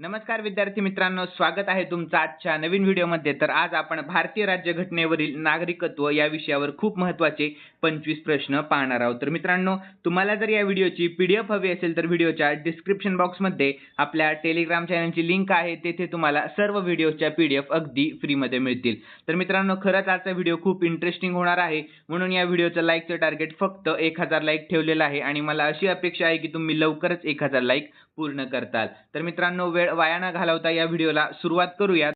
नमस्कार विद्यार्थी मित्रांनो स्वागत आहे तुमचं आजच्या नवीन व्हिडिओमध्ये. तर आज आपण भारतीय राज्यघटनेवरील नागरिकत्व या विषयावर खूप महत्त्वाचे पंचवीस प्रश्न पाहणार आहोत. तर मित्रांनो तुम्हाला जर या व्हिडिओची पी डी एफ हवी असेल तर व्हिडिओच्या डिस्क्रिप्शन बॉक्समध्ये आपल्या टेलिग्राम चॅनलची लिंक आहे. तेथे तुम्हाला सर्व व्हिडिओच्या पी डी एफ अगदी फ्रीमध्ये मिळतील. तर मित्रांनो खरंच आजचा व्हिडिओ खूप इंटरेस्टिंग होणार आहे. म्हणून या व्हिडिओचं लाईकचं टार्गेट फक्त एक हजार लाईक ठेवलेलं आहे. आणि मला अशी अपेक्षा आहे की तुम्ही लवकरच एक हजार लाईक पूर्ण करताल. तर मित्रांनो वेळ वाया न घालवता या व्हिडिओला सुरुवात करूयात.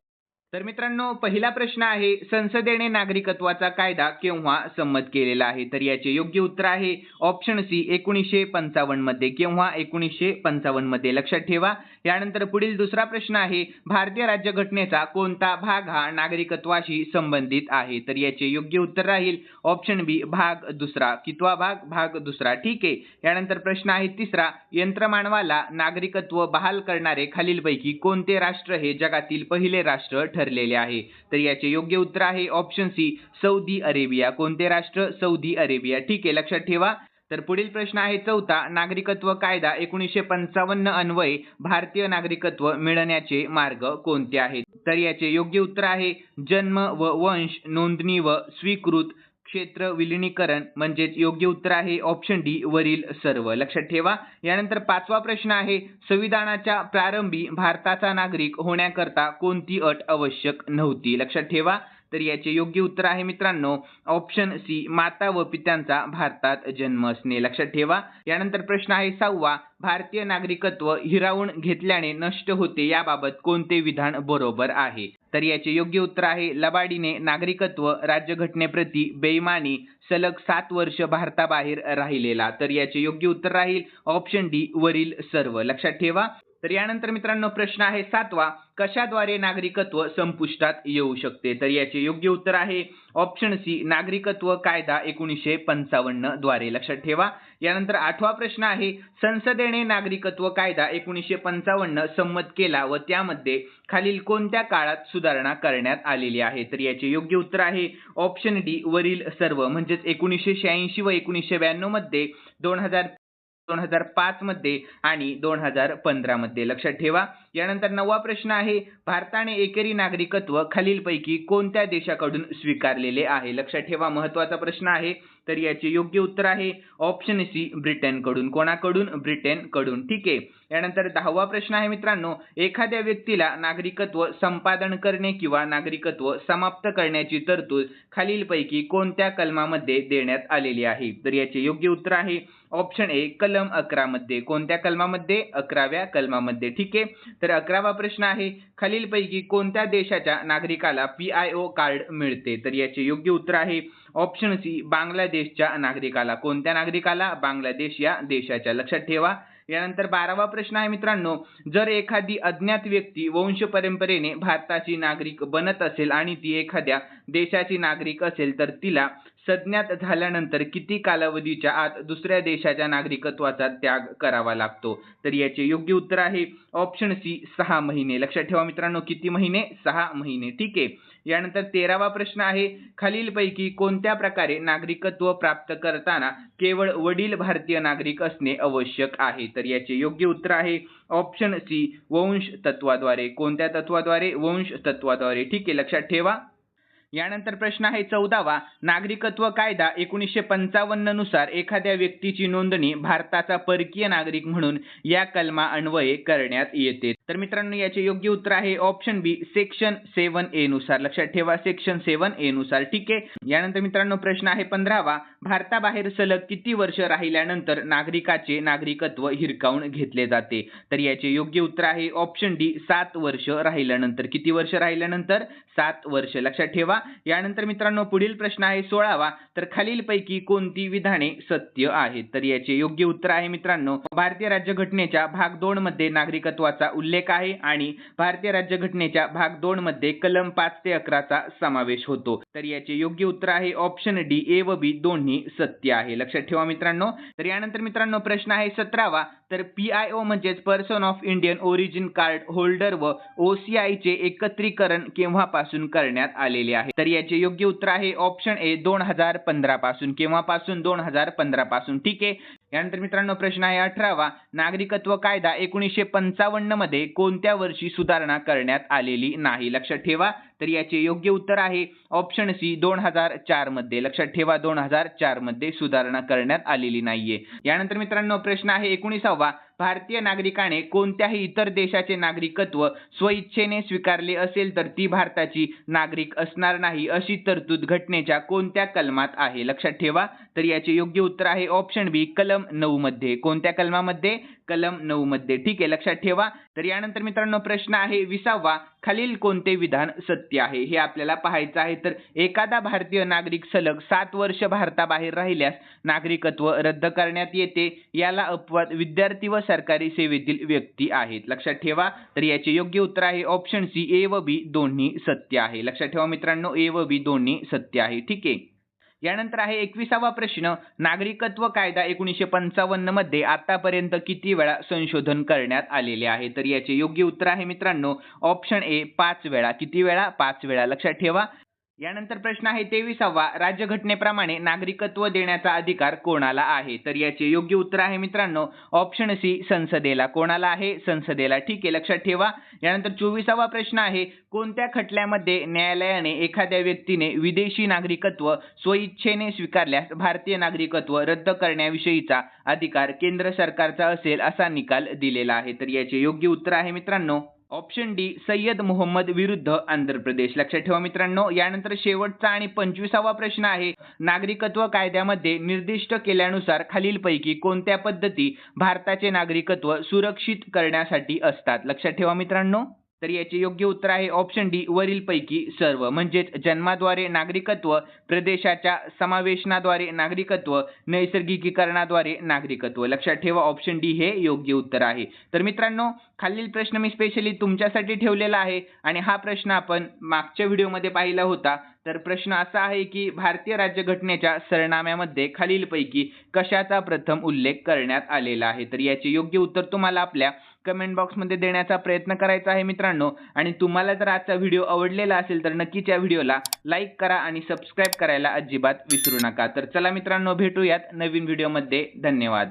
तर मित्रांनो पहिला प्रश्न आहे संसदेने नागरिकत्वाचा कायदा केव्हा संमत केलेला आहे? तर याचे योग्य उत्तर आहे ऑप्शन सी एकोणीसशे पंचावन्नमध्ये. केव्हा? एकोणीसशे पंचावन्नमध्ये. लक्षात ठेवा. यानंतर पुढील दुसरा प्रश्न आहे भारतीय राज्यघटनेचा कोणता भाग हा नागरिकत्वाशी संबंधित आहे? तर याचे योग्य उत्तर राहील ऑप्शन बी भाग दुसरा. कितवा भाग? भाग दुसरा. ठीक आहे. यानंतर प्रश्न आहे तिसरा. यंत्रमानवाला नागरिकत्व बहाल करणारे खालीलपैकी कोणते राष्ट्र हे जगातील पहिले राष्ट्र ठरलेले आहे. तर याचे योग्य उत्तर आहे ऑप्शन सी सौदी अरेबिया. कोणते राष्ट्र? Saudi Arabia. ठीक आहे लक्षात ठेवा. तर पुढील प्रश्न आहे चौथा नागरिकत्व कायदा. एकोणीसशे पंचावन्न अन्वये भारतीय नागरिकत्व मिळण्याचे मार्ग कोणते आहेत? तर याचे योग्य उत्तर आहे जन्म व वंश नोंदणी व स्वीकृत क्षेत्र विलिनीकरण म्हणजेच योग्य उत्तर आहे ऑप्शन डी वरील सर्व. लक्षात ठेवा. यानंतर पाचवा प्रश्न आहे संविधानाच्या प्रारंभी भारताचा नागरिक होण्याकरता कोणती अट आवश्यक नव्हती? लक्षात ठेवा. तर याचे योग्य उत्तर आहे मित्रांनो ऑप्शन सी माता व पित्यांचा भारतात जन्म असणे. लक्षात ठेवा. यानंतर प्रश्न आहे सहावा भारतीय नागरिकत्व हिरावून घेतल्याने नष्ट होते याबाबत कोणते विधान बरोबर आहे? तर याचे योग्य उत्तर आहे लबाडीने नागरिकत्व राज्यघटनेप्रती बेईमानी सलग सात वर्ष भारताबाहेर राहिलेला. तर याचे योग्य उत्तर राहील ऑप्शन डी वरील सर्व. लक्षात ठेवा. तर यानंतर मित्रांनो प्रश्न आहे सातवा कशाद्वारे नागरिकत्व संपुष्टात येऊ शकते? तर याचे योग्य उत्तर आहे ऑप्शन सी नागरिकत्व कायदा एकोणीसशे पंचावन्नद्वारे. लक्षात ठेवा. यानंतर आठवा प्रश्न आहे संसदेने नागरिकत्व कायदा एकोणीसशे पंचावन्न संमत केला व त्यामध्ये खालील कोणत्या काळात सुधारणा करण्यात आलेली आहे? तर याचे योग्य उत्तर आहे ऑप्शन डी वरील सर्व म्हणजेच एकोणीसशे शहाऐंशी व एकोणीसशे ब्याण्णवमध्ये दोन हजार दोन हजार पाच मध्ये आणि दोन हजार पंधरा मध्ये. लक्षात ठेवा. यानंतर नववा प्रश्न आहे भारताने एकेरी नागरिकत्व खालीलपैकी कोणत्या देशाकडून स्वीकारलेले आहे? लक्षात ठेवा महत्त्वाचा प्रश्न आहे. तर याचे योग्य उत्तर आहे ऑप्शन सी ब्रिटनकडून कोणाकडून? ब्रिटनकडून ठीक आहे. यानंतर दहावा प्रश्न आहे मित्रांनो एखाद्या व्यक्तीला नागरिकत्व संपादन करणे किंवा नागरिकत्व समाप्त करण्याची तरतूद खालीलपैकी कोणत्या कलमामध्ये देण्यात आलेली आहे? तर याचे योग्य उत्तर आहे ऑप्शन ए कलम अकरा मध्ये. कोणत्या कलमामध्ये? अकराव्या कलमामध्ये. ठीक आहे? तर अकरावा प्रश्न आहे खालीलपैकी कोणत्या देशाच्या नागरिकाला पी आय ओ कार्ड मिळते? तर याचे योग्य उत्तर आहे ऑप्शन सी बांगलादेशच्या नागरिकाला. कोणत्या नागरिकाला? बांगलादेश या देशाच्या. लक्षात ठेवा. यानंतर बारावा प्रश्न आहे मित्रांनो जर एखादी अज्ञात व्यक्ती वंश परंपरेने भारताची नागरिक बनत असेल आणि ती एखाद्या देशाची नागरिक असेल तर तिला सज्ञात झाल्यानंतर किती कालावधीच्या आत दुसऱ्या देशाच्या नागरिकत्वाचा त्याग करावा लागतो? तर याचे योग्य उत्तर आहे ऑप्शन सी सहा महिने. लक्षात ठेवा मित्रांनो किती महिने? सहा महिने. ठीक आहे. यानंतर तेरावा प्रश्न आहे खालीलपैकी कोणत्या प्रकारे नागरिकत्व प्राप्त करताना केवळ वडील भारतीय नागरिक असणे आवश्यक आहे? तर याचे योग्य उत्तर आहे ऑप्शन सी वंश तत्वाद्वारे. कोणत्या तत्वाद्वारे? वंश तत्वाद्वारे. ठीक आहे लक्षात ठेवा. यानंतर प्रश्न आहे चौदावा. नागरिकत्व कायदा एकोणीसशे पंचावन्ननुसार एखाद्या व्यक्तीची नोंदणी भारताचा परकीय नागरिक म्हणून या कलमा अन्वये करण्यात येते. तर मित्रांनो याचे योग्य उत्तर आहे ऑप्शन बी सेक्शन सेवन ए नुसार. लक्षात ठेवा सेक्शन सेवन ए नुसार. ठीक आहे? यानंतर मित्रांनो प्रश्न आहे पंधरावा. भारताबाहेर सलग किती वर्ष राहिल्यानंतर नागरिकाचे नागरिकत्व हिरकावून घेतले जाते? तर याचे योग्य उत्तर आहे ऑप्शन डी सात वर्ष राहिल्यानंतर. किती वर्ष राहिल्यानंतर? सात वर्ष. लक्षात ठेवा. यानंतर मित्रांनो पुढील प्रश्न आहे सोळावा. तर खालीलपैकी कोणती विधाने सत्य आहेत? तर याचे योग्य उत्तर आहे मित्रांनो भारतीय राज्यघटनेच्या भाग दोन मध्ये नागरिकत्वाचा उल्लेख उल्लेख आहे आणि भारतीय राज्यघटनेच्या भाग दोन मध्ये कलम पाच ते अकराचा समावेश होतो. तर याचे योग्य उत्तर आहे ऑप्शन डी ए व बी दोन्ही सत्य आहे. लक्षात ठेवा मित्रांनो. तर यानंतर मित्रांनो प्रश्न आहे सतरावा. तर पी आय ओ म्हणजेच person of Indian origin card holder व ओ ओसीआय चे एकत्रीकरण केव्हापासून करण्यात आलेले आहे? तर याचे योग्य उत्तर आहे ऑप्शन ए दोन हजार पंधरा पासून केव्हापासून? दोन हजार पंधरा पासून ठीक आहे. यानंतर मित्रांनो प्रश्न आहे अठरावा. नागरिकत्व कायदा एकोणीसशे पंचावन्नमध्ये कोणत्या वर्षी सुधारणा करण्यात आलेली नाही? लक्षात ठेवा. तर याचे योग्य उत्तर आहे. ऑप्शन सी दोन हजार चारमध्ये. लक्षात ठेवा दोन हजार चारमध्ये सुधारणा करण्यात आलेली नाहीये. यानंतर मित्रांनो प्रश्न आहे एकोणीसावा. भारतीय नागरिकाने कोणत्याही इतर देशाचे नागरिकत्व स्वइच्छेने स्वीकारले असेल तर ती भारताची नागरिक असणार नाही अशी तरतूद घटनेच्या कोणत्या कलमात आहे? लक्षात ठेवा. तर याचे योग्य उत्तर आहे ऑप्शन बी कलम नऊ मध्ये. कोणत्या कलमामध्ये? कलम नऊ मध्ये. ठीक आहे लक्षात ठेवा. तर यानंतर मित्रांनो प्रश्न आहे विसावा. खालील कोणते विधान सत्य आहे? हे आपल्याला पाहायचं आहे. तर एखादा भारतीय नागरिक सलग सात वर्ष भारताबाहेर राहिल्यास नागरिकत्व रद्द करण्यात येते. याला अपवाद विद्यार्थी व सरकारी सेवेतील व्यक्ती आहेत. लक्षात ठेवा. तर याचे योग्य उत्तर आहे ऑप्शन सी ए व बी दोन्ही सत्य आहे. लक्षात ठेवा मित्रांनो ए व बी दोन्ही सत्य आहे. ठीक आहे? यानंतर आहे एकविसावा प्रश्न. नागरिकत्व कायदा एकोणीसशे पंचावन्नमध्ये आतापर्यंत किती वेळा संशोधन करण्यात आलेले आहे? तर याचे योग्य उत्तर आहे मित्रांनो ऑप्शन ए पाच वेळा. किती वेळा? पाच वेळा. लक्षात ठेवा. यानंतर प्रश्न आहे तेविसावा. राज्यघटनेप्रमाणे नागरिकत्व देण्याचा अधिकार कोणाला आहे? तर याचे योग्य उत्तर आहे मित्रांनो ऑप्शन सी संसदेला. कोणाला आहे? संसदेला. ठीक आहे लक्षात ठेवा. यानंतर चोवीसावा प्रश्न आहे कोणत्या खटल्यामध्ये न्यायालयाने एखाद्या व्यक्तीने विदेशी नागरिकत्व स्वइच्छेने स्वीकारल्यास भारतीय नागरिकत्व रद्द करण्याविषयीचा अधिकार केंद्र सरकारचा असेल असा निकाल दिलेला आहे? तर याचे योग्य उत्तर आहे मित्रांनो ऑप्शन डी सय्यद मोहम्मद विरुद्ध आंध्र प्रदेश. लक्षात ठेवा मित्रांनो यानंतर शेवटचा आणि पंचवीसावा प्रश्न आहे. नागरिकत्व कायद्यामध्ये निर्दिष्ट केल्यानुसार खालीलपैकी कोणत्या पद्धती भारताचे नागरिकत्व सुरक्षित करण्यासाठी असतात? लक्षात ठेवा मित्रांनो. तर याचे योग्य उत्तर आहे ऑप्शन डी वरीलपैकी सर्व. म्हणजेच जन्माद्वारे नागरिकत्व प्रदेशाच्या समावेशनाद्वारे नागरिकत्व नैसर्गिकीकरणाद्वारे नागरिकत्व. लक्षात ठेवा ऑप्शन डी हे योग्य उत्तर आहे. तर मित्रांनो खालील प्रश्न मी स्पेशली तुमच्यासाठी ठेवलेला आहे आणि हा प्रश्न आपण मागच्या व्हिडिओमध्ये पाहिला होता. तर प्रश्न असा आहे की भारतीय राज्यघटनेच्या सरनाम्यामध्ये खालीलपैकी कशाचा प्रथम उल्लेख करण्यात आलेला आहे? तर याचे योग्य उत्तर तुम्हाला आपल्या कमेंट बॉक्समध्ये देण्याचा प्रयत्न करायचा आहे मित्रांनो. आणि तुम्हाला जर आजचा व्हिडिओ आवडलेला असेल तर नक्कीच या व्हिडिओला लाईक करा आणि सबस्क्राईब करायला अजिबात विसरू नका. तर चला मित्रांनो भेटूयात नवीन व्हिडिओमध्ये धन्यवाद.